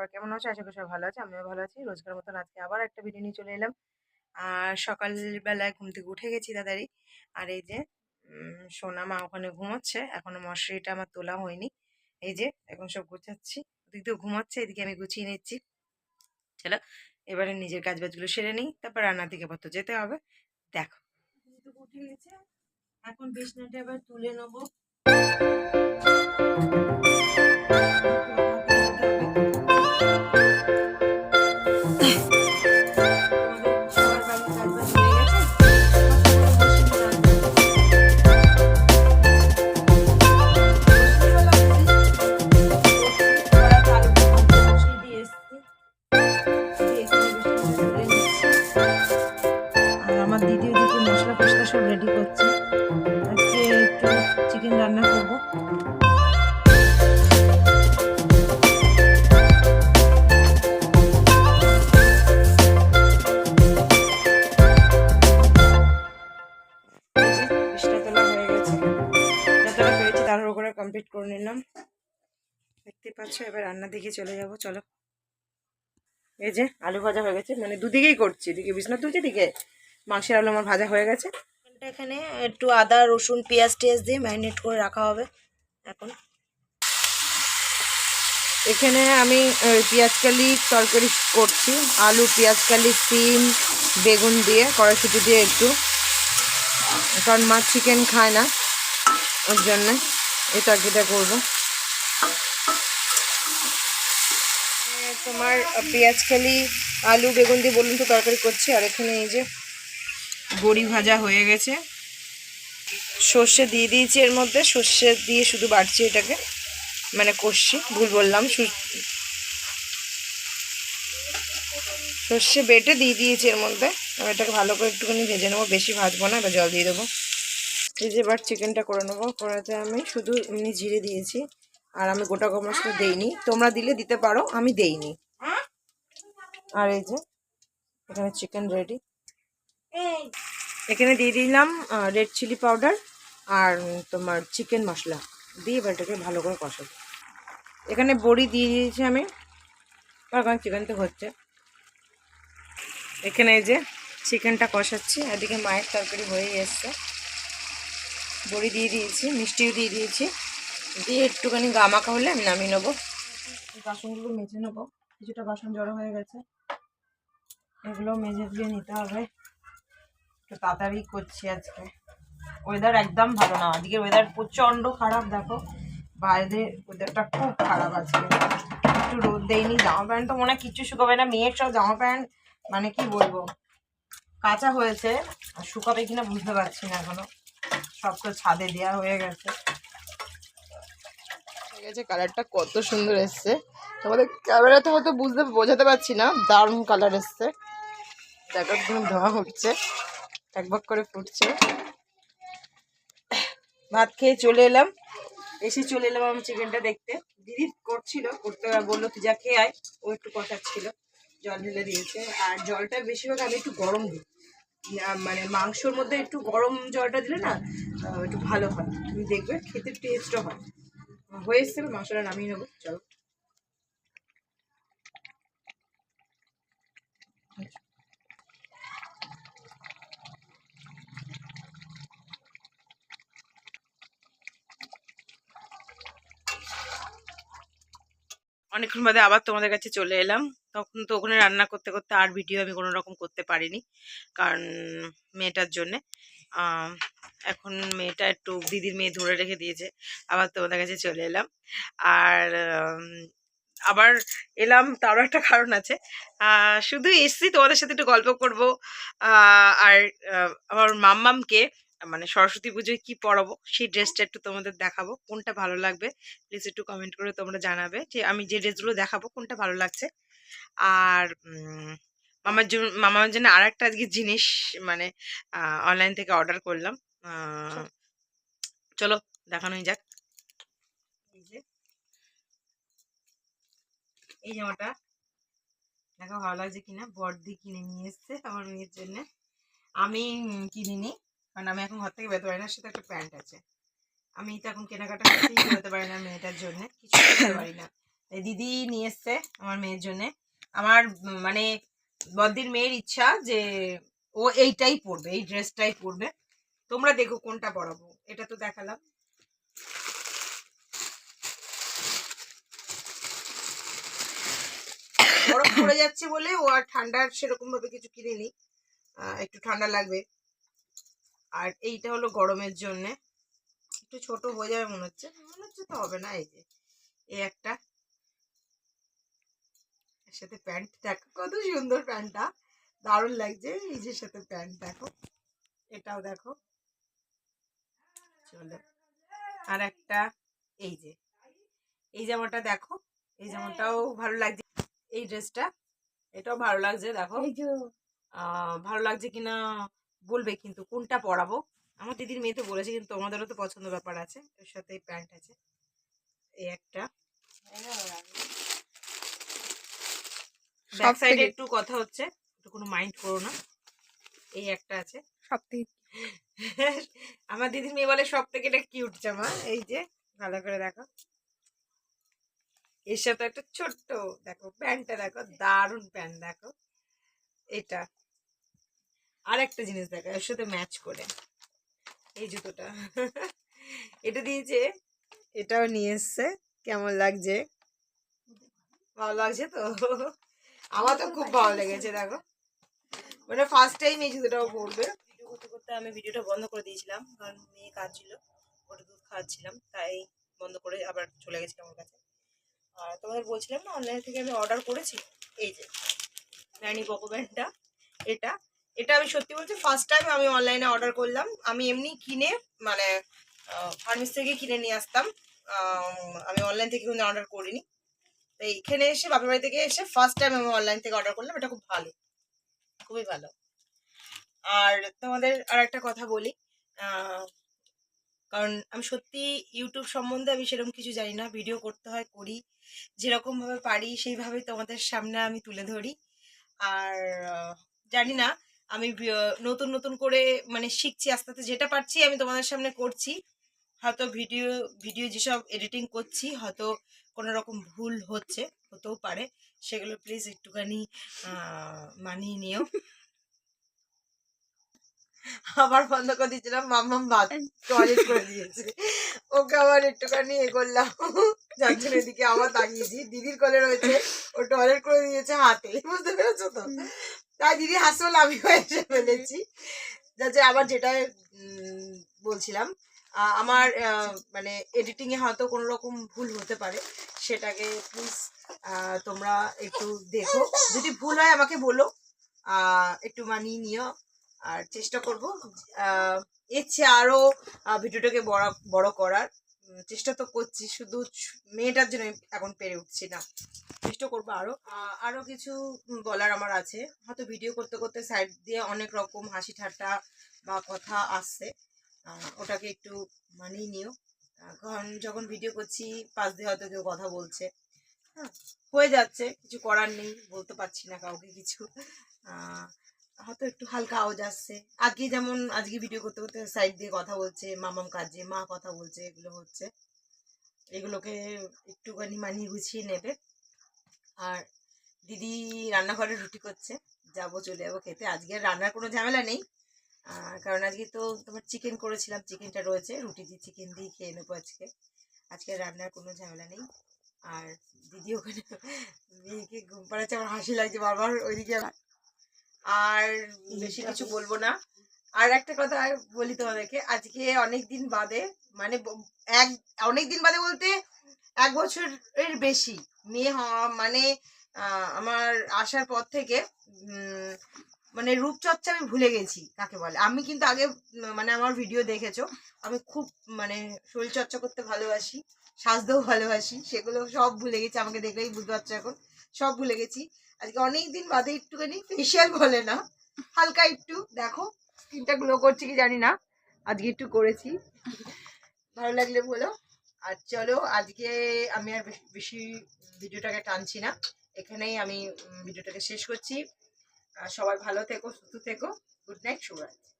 সবাই কেমন আছে? আশা করি সবাই ভালো আছে, আমিও ভালো আছি। রোজকার মতন আজকে আবার একটা ভিডিও নিয়ে চলে এলাম। আর সকালবেলায় ঘুম থেকে উঠে গেছি তাড়াতাড়ি। আর এই যে সোনা মা ওখানে ঘুমোচ্ছে, এখনও মশারিটা আমার তোলা হয়নি। এই যে, এখন সব গোছাচ্ছি। ওদিক দিয়ে ঘুমাচ্ছে, এদিকে আমি গুছিয়ে নিচ্ছি। চলো, এবারে নিজের কাজ বাজগুলো সেরে নিই, তারপর রান্নার দিকে পত্র যেতে হবে। দেখো। উঠে এখন বিছনাটা আবার তুলে নেব। সব রেডি করছে। আজকে একটু চিকেন রান্না করব। তাড়াহুড়ো করে কমপ্লিট করে নিলাম। দেখতে পাচ্ছ, এবার রান্নার দিকে চলে যাব, চলো। এই যে আলু ভাজা হয়ে গেছে মানে দুদিকেই করছি, এদিকে বিছনা তুলছি এদিকে মাংসের আলু আমার ভাজা হয়ে গেছে। এখানে একটু আদা রসুন পেঁয়াজ টেয়াজ দিয়ে ম্যারিনেট করে রাখা হবে এখন। এখানে আমি আহ, পেঁয়াজ কালি তরকারি করছি আলু পেঁয়াজ কালি সিম বেগুন দিয়ে কড়াইশুটি দিয়ে একটু। কারণ মা চিকেন খায় না ওর জন্য এই তরকারিটা করব। তোমার আহ, পেঁয়াজ কালি আলু বেগুন দিয়ে বলুন তো তরকারি করছি আর এখানে এই যে বড়ি ভাজা হয়ে গেছে। সর্ষে দিয়ে দিয়েছি এর মধ্যে। সর্ষে দিয়ে শুধু বাড়ছি এটাকে। মানে কষছি, ভুল বললাম। সর্ষে বেটে দিয়ে দিয়েছি এর মধ্যে। আমি এটাকে ভালো করে একটুখানি ভেজে নেব। বেশি ভাজবো না, এবার জল দিয়ে দেবো। এই যে চিকেনটা করে নেব। করাতে আমি শুধু এমনি জিরে দিয়েছি। আর আমি গোটা গরম মশলা দেইনি। তোমরা দিলে দিতে পারো, আমি দেইনি। আর এই যে, এখানে চিকেন রেডি। এখানে দিয়ে দিলাম রেড চিলি পাউডার আর তোমার চিকেন মশলা। দিয়ে এবার এটাকে ভালো করে কষাবো। এখানে বড়ি দিয়ে দিয়েছি আমি। কারণ চিকেন তো হচ্ছে। এখানে যে চিকেনটা কষাচ্ছি, এদিকে মায়ের তরকারি হয়েই এসছে। বড়ি দিয়ে দিয়েছি, মিষ্টিও দিয়ে দিয়েছি। দিয়ে একটুখানি গামাকা হলে আমি নামিয়ে নেব। বাসনগুলো মেজে নেব। কিছুটা বাসন জড়ো হয়ে গেছে। এগুলো মেজে দিয়ে নিতে হবে। একটু তাড়াতাড়ি করছি আজকে। ওয়েদার একদম ভালো না। আজকে ওয়েদার প্রচণ্ড খারাপ, দেখো। বাইরে ওয়েদারটা খুব খারাপ আজকে। একটু রোদ দেয়নি জামা প্যান্ট তো মনে হয় কিচ্ছু শুকাবে না। মেয়ের সব জামা প্যান্ট মানে কি বলব, কাঁচা হয়েছে। আর শুকাবে কিনা বুঝতে পারছি না এখনও। সব তো ছাদে দেওয়া হয়ে গেছে। ঠিক আছে কালারটা কত সুন্দর এসছে। তোমাদের ক্যামেরাতে হয়তো বুঝতে, বোঝাতে পারছি না। দারুণ কালার এসছে। দেখো ধোয়া হচ্ছে। একবার করে ফুটছে। ভাত খেয়ে চলে এলাম। এসে চলে এলাম আমি চিকেনটা দেখতে। দিদি করছিল, করতে বলল, তুই যা খেয়ে আয়। ও একটু কষাচ্ছিল। জল ঢেলে দিয়েছে। আর জলটা বেশিরভাগ আমি একটু গরম দিই। মানে মাংসর মধ্যে একটু গরম জলটা দিলে না একটু ভালো হয়। তুমি দেখবে, খেতে টেস্টও হয়। হয়ে এসছে মাংসটা নামিয়ে নেব। চলো। অনেকক্ষণ বাদে আবার তোমাদের কাছে চলে এলাম। তখন তো ওখানে রান্না করতে করতে আর ভিডিও আমি কোনো রকম করতে পারিনি, কারণ মেয়েটার জন্যে। এখন মেয়েটা একটু দিদির মেয়ে ধরে রেখে দিয়েছে, আবার তোমাদের কাছে চলে এলাম। আর আবার এলাম, তারও একটা কারণ আছে। শুধু এসছি তোমাদের সাথে একটু গল্প করব। আর আমার মাম্মামকে মানে সরস্বতী পুজোয় কি পরাবো? সেই ড্রেসটা একটু তোমাদের দেখাবো। কোনটা ভালো লাগবে? প্লিজ একটু কমেন্ট করে তোমরা জানাবে যে আমি যে ড্রেসগুলো দেখাবো কোনটা ভালো লাগছে। আর মামার জন্য মামার জন্য আর একটা আজকে জিনিস মানে অনলাইন থেকে অর্ডার করলাম। চলো দেখানোই যাক। এই যে। এই জামাটা। দেখো ভালো লাগছে কিনা? বড়দি কিনে নিয়ে এসছে আমার মেয়ের জন্য। আমি কিনিনি। কারণ আমি এখন ঘর থেকে বেরোতে পারি না সাথে একটা প্যান্ট আছে। আমি তো এখন কেনাকাটা করতেই বেরোতে পারি না মেয়েটার জন্য, কিছু করতে পারি না। দিদি নিয়ে এসছে আমার মেয়ের জন্য। আমার মানে বদ্দির মেয়ের ইচ্ছা যে ও এইটাই পরবে, এই ড্রেসটাই পরবে। তোমরা দেখো কোনটা পরাবো, এটা তো দেখালাম। বরফ পড়ে যাচ্ছে বলে ও আর ঠান্ডার সেরকম ভাবে কিছু কিনেনি একটু ঠান্ডা লাগবে। আর এইটা হলো গরমের জন্য। একটু ছোট হয়ে যাবে মনে হচ্ছে। মনে হচ্ছে তো হবে না এই যে। এই একটা। এর সাথে প্যান্ট দেখো কত সুন্দর প্যান্টটা। দারুণ লাগছে এই যে সাথে প্যান্ট দেখো। এটাও দেখো। চলো। আর একটা এই যে। এই জামাটা দেখো। এই জামাটাও ভালো লাগছে। এই ড্রেসটা এটাও ভালো লাগছে দেখো। আহ, ভালো লাগছে কিনা বলবে কিন্তু কোনটা পরাবো? আমার দিদির মেয়ে তো বলেছে কিন্তু তোমাদেরও তো পছন্দ ব্যাপার আছে। এর সাথে প্যান্ট আছে। এই একটা। ব্যাক সাইডে একটু কথা হচ্ছে। একটু কোনো মাইন্ড করো না। এই একটা আছে। সব থেকে আমার দিদির মেয়ে বলে সব থেকে এটা কিউট জামা। এই যে ভালো করে দেখো। এর সাথে একটা ছোট্ট দেখো প্যান্টটা দেখো দারুণ প্যান্ট দেখো। এটা। আর একটা জিনিস দেখো এর সাথে ম্যাচ করে। এই জুতোটা। এটা দিয়েছে এটাও নিয়ে এসছে, কেমন লাগছে? ভালো লাগছে তো? আমার তো খুব ভালো লেগেছে, দেখো। মানে ফার্স্ট টাইম এই জুতোটাও পরবে। ভিডিও করতে করতে আমি ভিডিওটা বন্ধ করে দিয়েছিলাম, কারণ মেয়ে কাজ ছিল ওটা দুধ খাওয়াচ্ছিলাম তাই বন্ধ করে আবার চলে গেছিলাম ওর কাছে। আর তোমাদের বলছিলাম না অনলাইন থেকে আমি অর্ডার করেছি, এই যে ন্যানি পকো এটা। এটা আমি সত্যি বলছি ফার্স্ট টাইম আমি অনলাইনে অর্ডার করলাম। আমি এমনি কিনে মানে ফার্মেসি থেকে কিনে নিয়ে আসতাম। আমি অনলাইন থেকে কোনো অর্ডার করিনি। তো এখানে এসে, বাপের বাড়ি থেকে এসে ফার্স্ট টাইম আমি অনলাইন থেকে অর্ডার করলাম। এটা খুব ভালো। খুবই ভালো। আর তোমাদের আর একটা কথা বলি। কারণ আমি সত্যি ইউটিউব সম্বন্ধে আমি সেরকম কিছু জানি না। ভিডিও করতে হয়, করি। যেরকম ভাবে পারি সেইভাবে তোমাদের সামনে আমি তুলে ধরি। আর জানি না আমি নতুন নতুন করে মানে শিখছি, আস্তে আস্তে যেটা পারছি আমি তোমাদের সামনে করছি। হয়তো ভিডিও ভিডিও যেসব এডিটিং করছি, হয়তো কোনো রকম ভুল হচ্ছে, হতেও পারে। সেগুলো প্লিজ একটুখানি মানিয়ে নিও। আবার বন্ধ করে দিয়েছিলাম, মাম্মাম বাদ টয়লেট করে দিয়েছে। ওকে আবার একটুখানি এ করলাম। যার জন্য এদিকে আবার তাকিয়েছি দিদির কলে রয়েছে, ও টয়লেট করে দিয়েছে হাতে। বুঝতে পেরেছ তো? তাই দিদি হাসতে বলে আমিও এসে ফেলেছি। যাতে আবার যেটা বলছিলাম আমার মানে এডিটিংয়ে হয়তো কোনো রকম ভুল হতে পারে। সেটাকে প্লিজ তোমরা একটু দেখো। যদি ভুল হয় আমাকে বলো একটু মানিয়ে নিও। আর চেষ্টা করব এর চেয়ে আরও আহ, ভিডিওটাকে বড় বড় করার। চেষ্টা তো করছি শুধু মেয়েটার জন্য এখন পেরে উঠছি না। চেষ্টা করব আরও। আহ, আরও কিছু বলার আমার আছে। হয়তো ভিডিও করতে করতে সাইড দিয়ে অনেক রকম হাসি ঠাট্টা বা কথা আসছে। ওটাকে একটু মানিয়ে নিও। কারণ যখন ভিডিও করছি পাশ দিয়ে হয়তো কেউ কথা বলছে। হ্যাঁ হয়ে যাচ্ছে কিছু করার নেই বলতে পারছি না কাউকে কিছু। হয়তো একটু হালকা আওয়াজ আসছে। আজকে যেমন আজকে ভিডিও করতে করতে সাইড দিয়ে কথা বলছে, মামাম কাজে মা কথা বলছে, এগুলো হচ্ছে। এগুলোকে একটুখানি মানিয়ে গুছিয়ে নেবে। আর দিদি রান্নাঘরে রুটি করছে, যাব চলে যাব খেতে। আজকে রান্নার কোনো ঝামেলা নেই। কারণ আজকে তো তোমার চিকেন করেছিলাম চিকেনটা রয়েছে, রুটি দিয়ে চিকেন দিয়ে খেয়ে নেব আজকে। আজকে রান্নার কোনো ঝামেলা নেই। আর দিদি ওখানে মেয়েকে ঘুম পাড়াচ্ছে, আমার হাসি লাগছে, বারবার ওইদিকে আর বেশি কিছু বলব না। আর একটা কথা বলি তোমাদেরকে আজকে অনেক দিন বাদে মানে এক অনেক দিন বাদে বলতে এক বছরের বেশি মেয়ে হওয়া মানে আমার আসার পর থেকে মানে রূপচর্চা আমি ভুলে গেছি কাকে বলে। আমি কিন্তু আগে মানে আমার ভিডিও দেখেছ আমি খুব মানে শরীর চর্চা করতে ভালোবাসি সাজতেও ভালোবাসি সেগুলো সব ভুলে গেছি আমাকে দেখলেই বুঝতে পারছ এখন সব ভুলে গেছি। আজকে অনেক দিন বাদে একটুখানি ফেসিয়াল বলে না, হালকা একটু, দেখো স্কিনটা গ্লো করছে কি জানি না, আজকে একটু করেছি। ভালো লাগলে বলো। আর চলো, আজকে আমি আর বেশ- ভিডিওটাকে টানছি না। এখানেই আমি ভিডিওটাকে শেষ করছি। সবাই ভালো থেকো, সুস্থ থেকো। গুড নাইট, শুভরাত্রি।